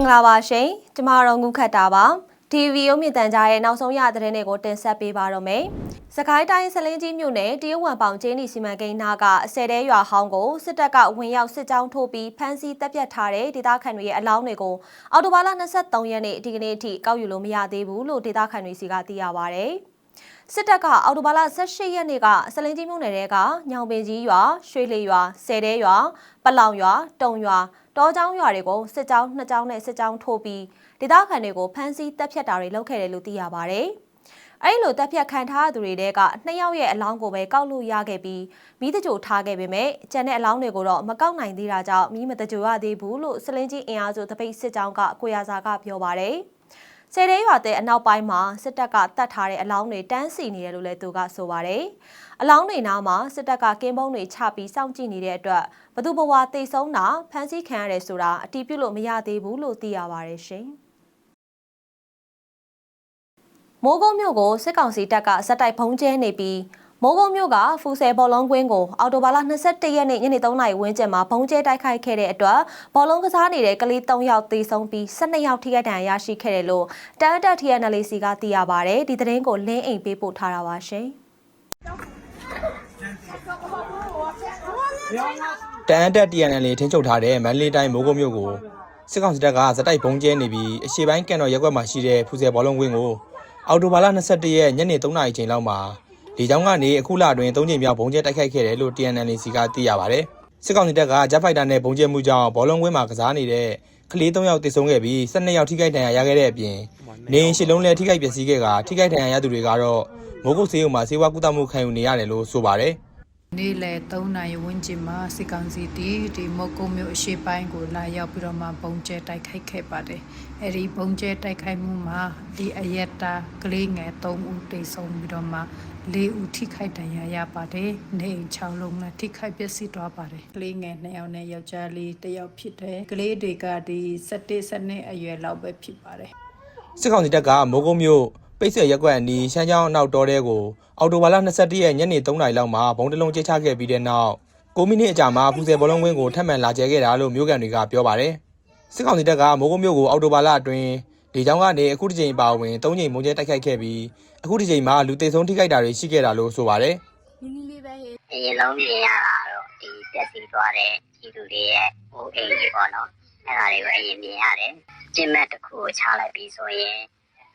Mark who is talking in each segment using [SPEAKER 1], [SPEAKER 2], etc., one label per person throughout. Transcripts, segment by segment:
[SPEAKER 1] င်္ဂလာပါရှင်ကျမတို့ငုခတ်တာပါ TV ရုံးမြင့်တန်ကြားရဲ့နောက်ဆုံးရသတင်းတွေကိုတင်ဆက်ပေးပါတော့မယ်။စကိုင်းတိုင်းစလင်းကြီးမြို့နယ်တရုတ်ဝမ်ပေါင်ကျင်းနီစီမံကိန်းနာကဆယ်တဲရွာဟောင်းကိုစစ်တပ်ကဝင်ရောက်စစ်ကြောင်းထိုးပြီးဖမ်းဆီးတပ်ဖြတ်ထားတဲ့ဒေသခံတွေရဲ့အလောင်းတွေကိုအော်တိုဘာလ23ရက်နေ့ဒီကနေ့အထိကောက်ယူလို့မရသေးဘူးလို့ဒေသခံတွေစီကသိရပါဗျ။ စစ်တပ်ကအော်တိုဘာလ18ရက်နေ့ကစလင်းကြီးမြို့နယ်တဲကညောင်ပင်ကြီးရွာရွှေလီရွာဆယ်တဲရွာပလောင်ရွာတုံရွာတောချောင်းရွာတွေကိုစစ်ကြောင်းနှစ်ကြောင်းနဲ့စစ်ကြောင်းထိုးပြီးဒေသခံတွေကိုဖမ်းဆီးတပ်ဖြတ်တာတွေလုပ်ခဲ့တယ်လို့သိရပါဗျ။အဲဒီလိုတပ်ဖြတ်ခံထားသူတွေတဲကနှစ်ယောက်ရဲ့အလောင်းကိုပဲကောက်လို့ရခဲ့ပြီးမိတကြိုထားခဲ့ပေမဲ့ကျန်တဲ့အလောင်းတွေကိုတော့မကောက်နိုင်သေးတာကြောင့်မိမတကြိုရသေးဘူးလို့စလင်းကြီးအင်အားစုတပိတ်စစ်ကြောင်းကကိုရစာကပြောပါတယ်။ ဆယ်တဲရွာတဲ့အနောက်ပိုင်းမှာစစ်တပ်ကတတ်ထားတဲ့အလောင်းတွေတန်းစီနေတယ်လို့လည်းသူကဆိုပါတယ်။အလောင်းတွေနားမှာစစ်တပ်ကကင်းပုံးတွေချပြီးစောင့်ကြည့်နေတဲ့အတွက်ဘသူဘဝတိတ်ဆုံးတာဖမ်းဆီးခံရတယ်ဆိုတာအတိပြုလို့မရသေးဘူးလို့သိရပါတယ်ရှင်။မိုးကုတ်မြို့ကိုစစ်ကောင်စီတပ်ကစက်တိုက်ဖုံးကျဲနေပြီး မိုးကုတ်မြို့ကဖူဆယ်ဘောလုံးကွင်းကိုအော်တိုဘာလ22ရက်နေ့ညနေ3နာရီဝန်းကျင်မှာဖုံးကျဲတိုက်ခိုက်ခဲ့တဲ့အတွက်ဘောလုံးကစားနေတဲ့ကလေး3ယောက်သေဆုံးပြီး12ယောက်ထိခိုက်ဒဏ်ရာရရှိခဲ့တယ်လို့တန်အတက် TNLC ကသိရပါဗျ။ဒီသတင်းကိုလင်းအိမ်ပေးပို့ထားတာပါရှင်။
[SPEAKER 2] တန်အပ်တက် TNL ထင်းချုပ်ထားတဲ့မန္တလေးတိုင်းမိုးကုတ်မြို့ကိုစစ်ကောင်စီတပ်ကဇက်တိုက်ဘုံကျဲနေပြီးအရှေ့ပိုင်းကန်တော်ရက်ကွက်မှာရှိတဲ့ဖူဆယ်ဘောလုံးကွင်းကိုအော်တိုဘာလ22ရက်ညနေ3နာရီချိန်လောက်မှာ လေကြောင်းကနေအခုလအတွင်း3ချိန်မြောက်ဘုံကျဲတိုက်ခိုက်ခဲ့တယ်လို့ TNL စီကသိရပါတယ်။စစ်ကောင်စီတပ်ကဂျက်ဖိုက်တာနဲ့ဘုံကျဲမှုကြောင့်ဘောလုံးကွင်းမှာကစားနေတဲ့ကလေး3ယောက်သေဆုံးခဲ့ပြီး12ယောက်ထိခိုက်ဒဏ်ရာရခဲ့တဲ့အပြင်နေအိမ်ရှစ်လုံးလည်းထိခိုက်ပျက်စီးခဲ့ကထိခိုက်ဒဏ်ရာရသူတွေကတော့မိုးကုတ်ဆေးရုံမှာဆေးဝါးကုသမှုခံယူနေရတယ်လို့ဆိုပါတယ်။
[SPEAKER 3] နေ့လယ်3နာရီဝန်းကျင်မှာစစ်ကောင်စီတီဒီမုတ်ကုတ်မြို့အရှိပိုင်းကိုလာရောက်ပြီးတော့မှပုံကျဲတိုက်ခိုက်ခဲ့ပါတယ်။အဲဒီပုံကျဲတိုက်ခိုက်မှုမှာဒီအယက်တာကလေးငယ်3ဦးတိတ်ဆုံးပြီးတော့မှ4ဦးထိခိုက်ဒဏ်ရာရပါတယ်။နေအိမ်6လုံးနဲ့ထိခိုက်ပျက်စီးသွားပါတယ်။ကလေးငယ်2ယောက်နဲ့ယောက်ျားလေး1ယောက်ဖြစ်တယ်။ကလေးတွေကဒီ17စနစ်အရွယ်လောက်ပဲဖြစ်ပါတယ်။
[SPEAKER 2] စစ်ကောင်စီတပ်ကမိုးကုတ်မြို့ ပိတ်ဆက်ရက်ကွက်အနီးရှမ်းချောင်းအနောက်တောတဲကိုအော်တိုဘာလ22ရက်ညနေ3နာရီလောက်မှာဘုံတလုံးကျချခဲ့ပြီးတဲ့နောက်9မိနစ်အကြာမှာဖူဆယ်ဘောလုံးကွင်းကိုထပ်မံလာကျဲခဲ့တာလို့မြို့ကန်တွေကပြောပါတယ်။စစ်ကောင်စီတပ်ကမိုးကုတ်မြို့ကိုအော်တိုဘာလအတွင်းလေကြောင်းကနေအခုတစ်ကြိမ်ပါဝင်3ကြိမ်မုံကျဲတိုက်ခိုက်ခဲ့ပြီးအခုတစ်ကြိမ်မှာလူသေဆုံးထိခိုက်တာတွေရှိခဲ့တာလို့ဆိုပါတယ်
[SPEAKER 4] အရင်လုံးမြင်ရတာတော့ဒီပျက်စီးသွားတဲ့ကြီးသူတွေရဲ့ဟိုအိမ်ကြီးပေါ့နော်အဲ့ဒါတွေကိုအရင်မြင်ရတယ်ကျင်းမဲ့တစ်ခုကိုချလိုက်ပြီးဆိုရင်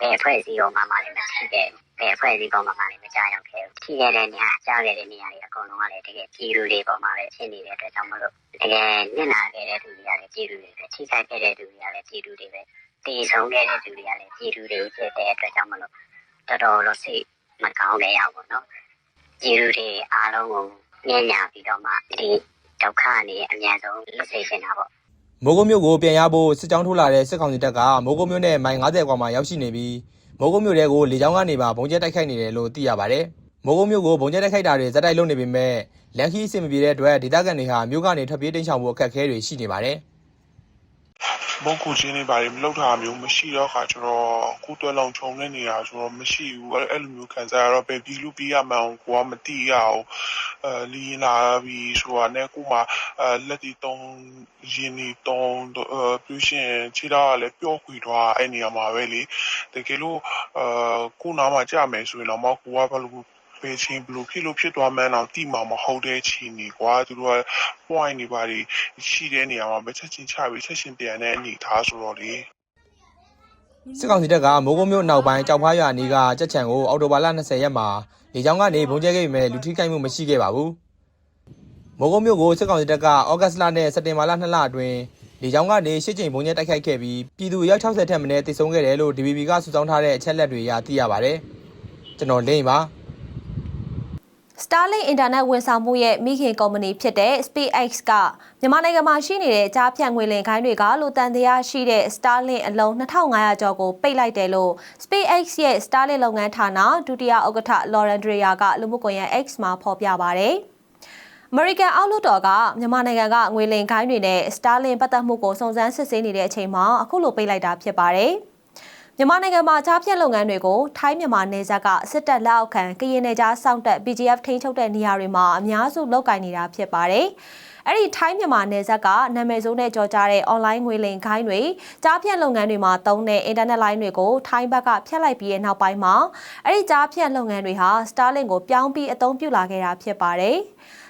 [SPEAKER 4] ဘယ်အဖွဲ့အစည်းကိုမှမလည်းမထိခဲ့ဘယ်အဖွဲ့အစည်းပေါ်မှာမှလည်းမကြောက်ရောက်ခဲ့ဘူးထိခဲ့တဲ့နေရာကြားခဲ့တဲ့နေရာတွေအကုန်လုံးကလည်းတကယ်ကြီးသူတွေပေါ်မှာပဲဖြစ်နေတဲ့အတွက်ကြောင့်မလို့တကယ်မျက်နှာခဲ့တဲ့သူတွေကလည်းကြီးသူတွေပဲထိခိုက်ခဲ့တဲ့သူတွေကလည်းကြီးသူတွေပဲတည်ဆုံးခဲ့တဲ့သူတွေကလည်းကြီးသူတွေဖြစ်တဲ့အတွက်ကြောင့်မလို့တော်တော်လို့စိတ်မကောင်းတဲ့ရောက်ပေါ့နော်ကျေးဇူးတွေအားလုံးကိုညံ့ညာပြီးတော့မှဒီဒုက္ခကနေအများဆုံးလွတ်စေချင်တာပေါ့။
[SPEAKER 2] မိုးကုတ်မြို့ကိုပြန်ရဖို့စစ်ကြောင်းထိုးလာတဲ့စစ်ကောင်စီတပ်ကမိုးကုတ်မြို့နဲ့မိုင်90ကွာမှာရောက်ရှိနေပြီးမိုးကုတ်မြို့တဲကိုလေကြောင်းကနေပါဘုံကျဲတိုက်ခိုက်နေတယ်လို့သိရပါတယ်။မိုးကုတ်မြို့ကိုဘုံကျဲတိုက်ခိုက်တာတွေဇက်တိုက်လုပ်နေပေမဲ့လန်ခီးအဆင်မပြေတဲ့အတွက်ဒေသခံတွေဟာမြို့ကနေထွက်ပြေးတိမ်းရှောင်ဖို့အခက်အခဲတွေရှိနေပါတယ်။
[SPEAKER 5] မုတ်ခုချင်းတွေဘာတွေမလောက်တာမျိုးမရှိတော့ခါကျတော့ကိုယ်တွယ်လောင်ခြုံနေနေတာဆိုတော့မရှိဘူးအဲ့အဲ့လိုမျိုးခံစားရတော့ပဲပြီးလူပြီးရမှန်းကိုကမသိရအောင်အဲလီလာပြီးဆိုတာနဲ့ကိုမှအဲလက်တီတုံးရင်းနေတုံးအဲပြရှင်ခြေတော့လည်းပျော့ခွေသွားအဲ့နေရာမှာပဲလေတကယ်လို့အဲကိုနားမှာကြမယ်ဆိုရင်တော့မကိုကဘာလို့ ပဲချင်းဘလို့ဖြစ်လို့ဖြစ်သွားမှန်းတော့တိမှာမဟုတ်တဲ့ချီနေကွာသူတို့က point တွေပါရှိတဲ့နေရာမှာပဲချက်ချင်းချပြီးချက်ချင်းပြန်တဲ့အနေထားဆိုတော့လေ
[SPEAKER 2] စစ်ကောင်စီတပ်ကမိုးကုတ်မြို့နောက်ပိုင်းကြောက်ဖားရွာနီးကကြက်ချံကိုအော်တိုဘာလ20ရက်မှာလေကြောင်းကနေဘုံကျဲခဲ့ပေမဲ့လူထိခိုက်မှုမရှိခဲ့ပါဘူး။မိုးကုတ်မြို့ကိုစစ်ကောင်စီတပ်ကဩဂတ်စ်လနဲ့စက်တင်ဘာလ2လအတွင်းလေကြောင်းကနေရှစ်ကြိမ်ဘုံကျဲတိုက်ခိုက်ခဲ့ပြီးပြည်သူရောက်60ထက်မနည်းတိုက်ဆုံခဲ့တယ်လို့ DBB ကစုဆောင်းထားတဲ့အချက်လက်တွေအရသိရပါတယ်။ကျွန်တော်လင်းပါ
[SPEAKER 1] Starlink Internet ဝန်ဆောင်မှုရဲ့မိခင်ကုမ္ပဏီဖြစ်တဲ့ SpaceX ကမြန်မာနိုင်ငံမှာရှိနေတဲ့ကြားဖြတ်ငွေလင်ခိုင်းတွေကလိုတန်တရားရှိတဲ့ Starlink အလုံး2500ကျော်ကိုပိတ်လိုက်တယ်လို့ SpaceX ရဲ့ Starlink လုပ်ငန်းဌာနဒုတိယဥက္ကဋ္ဌ Lauren Dreyer ကလူမှုကွန်ရက် X မှာဖော်ပြပါတယ်။ American အောက်လွှတ်တော်ကမြန်မာနိုင်ငံကငွေလင်ခိုင်းတွေနဲ့ Starlink ပတ်သက်မှုကိုစုံစမ်းစစ်ဆေးနေတဲ့အချိန်မှာအခုလိုပိတ်လိုက်တာဖြစ်ပါတယ်။ မြန်မာနိုင်ငံမှာကြားဖြတ်လုပ်ငန်းတွေကိုထိုင်းမြန်မာနယ်စပ်ကစစ်တပ်လက်အောက်ခံကရင်နယ်ကြားစောင့်တပ် BGF ထိန်းချုပ်တဲ့နေရာတွေမှာအများစုလုပ်ကင်နေတာဖြစ်ပါတယ်။အဲ့ဒီထိုင်းမြန်မာနယ်စပ်ကနာမည်ဆိုးနဲ့ကြော်ကြားတဲ့ online ငွေလိမ်ခိုင်းတွေကြားဖြတ်လုပ်ငန်းတွေမှာသုံးတဲ့ internet line တွေကိုထိုင်းဘက်ကဖျက်လိုက်ပြီးတဲ့နောက်ပိုင်းမှာအဲ့ဒီကြားဖြတ်လုပ်ငန်းတွေဟာ Starlink ကိုပြောင်းပြီးအသုံးပြုလာခဲ့တာဖြစ်ပါတယ်။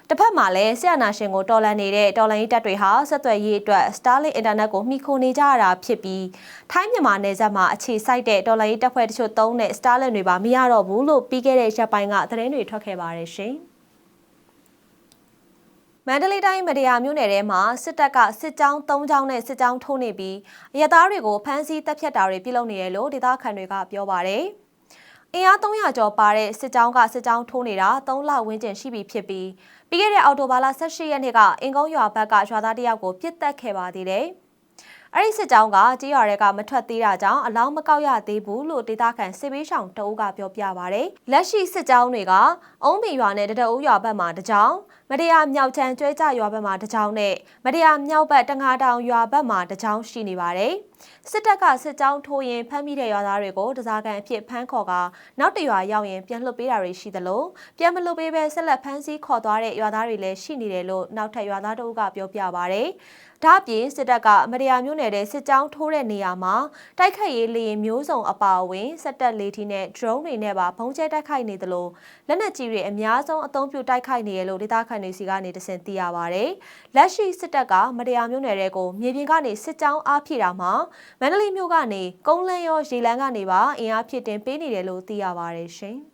[SPEAKER 1] တစ်ဖက်မှာလည်းဆရာနာရှင်ကိုတော်လန်နေတဲ့တော်လန်ရေးတပ်တွေဟာဆက်သွယ်ရေးအတွက် Starlink Internet ကိုမှီခိုနေကြရတာဖြစ်ပြီးထိုင်းမြန်မာနယ်စပ်မှာအခြေစိုက်တဲ့တော်လန်ရေးတပ်ဖွဲ့တချို့သုံးတဲ့ Starlink တွေပါမရတော့ဘူးလို့ပြီးခဲ့တဲ့ရက်ပိုင်းကသတင်းတွေထွက်ခဲ့ပါတယ်ရှင်။မန္တလေးတိုင်းမတရားမြို့နယ်ထဲမှာစစ်တပ်ကစစ်ကြောင်း၃ကြောင်းနဲ့စစ်ကြောင်းထိုးနေပြီးအရသားတွေကိုဖမ်းဆီးတပ်ဖြတ်တာတွေပြုလုပ်နေတယ်လို့ဒေသခံတွေကပြောပါတယ်။အင်အား300ကျော်ပါတဲ့စစ်ကြောင်းကစစ်ကြောင်းထိုးနေတာ3လဝန်းကျင်ရှိပြီဖြစ်ပြီး ပြီးခဲ့တဲ့အောက်တိုဘာလ18ရက်နေ့ကအင်ကုန်းရွာဘက်ကရွာသားတယောက်ကိုပြစ်တက်ခဲ့ပါသေးတယ်။ အဲ့ဒီစစ်ကြောင်းကကြေးရွာတွေကမထွက်သေးတာကြောင့်အလောင်းမကောက်ရသေးဘူးလို့ဒေသခံစစ်ပေးဆောင်တအုပ်ကပြောပြပါဗျ။လက်ရှိစစ်ကြောင်းတွေကအုံးပင်ရွာနဲ့တတအုပ်ရွာဘက်မှာတစ်ကြောင်းမတရားမြောက်ချမ်းကျွဲကြရွာဘက်မှာတစ်ကြောင်းနဲ့မတရားမြောက်ဘက်တငါတောင်ရွာဘက်မှာတစ်ကြောင်းရှိနေပါတယ်။စစ်တပ်ကစစ်ကြောင်းထိုးရင်ဖမ်းမိတဲ့ရွာသားတွေကိုတစားကန်အဖြစ်ဖမ်းခေါ်ကနောက်တရွာရောက်ရင်ပြန်လွှတ်ပေးတာတွေရှိသလိုပြန်မလွှတ်ပေးဘဲဆက်လက်ဖမ်းဆီးခေါ်သွားတဲ့ရွာသားတွေလည်းရှိနေတယ်လို့နောက်ထပ်ရွာသားတအုပ်ကပြောပြပါဗျ။ဒါ့အပြင်စစ်တပ်ကမတရားမျိုးနယ်တဲ့စစ်ကြောင်းထိုးတဲ့နေရာမှာတိုက်ခတ်ရေးလေရင်မျိုးစုံအပါအဝင်စက်တက်လေထီနဲ့ drone တွေနဲ့ပါဖုံးကျဲတိုက်ခိုက်နေသလိုလက်နက်ကြီးတွေအများဆုံးအသုံးပြုတိုက်ခိုက်နေရလို့ဒေသခံတွေစီကနေတဆင်သိရပါဗျ။လက်ရှိစစ်တပ်ကမတရားမျိုးနယ်တွေကိုမြေပြင်ကနေစစ်ကြောင်းအားဖြည့်တာမှာမန္တလေးမြို့ကနေကုန်းလန်းရောရေလန်းကနေပါအင်အားဖြည့်တင်ပေးနေတယ်လို့သိရပါတယ်ရှင်။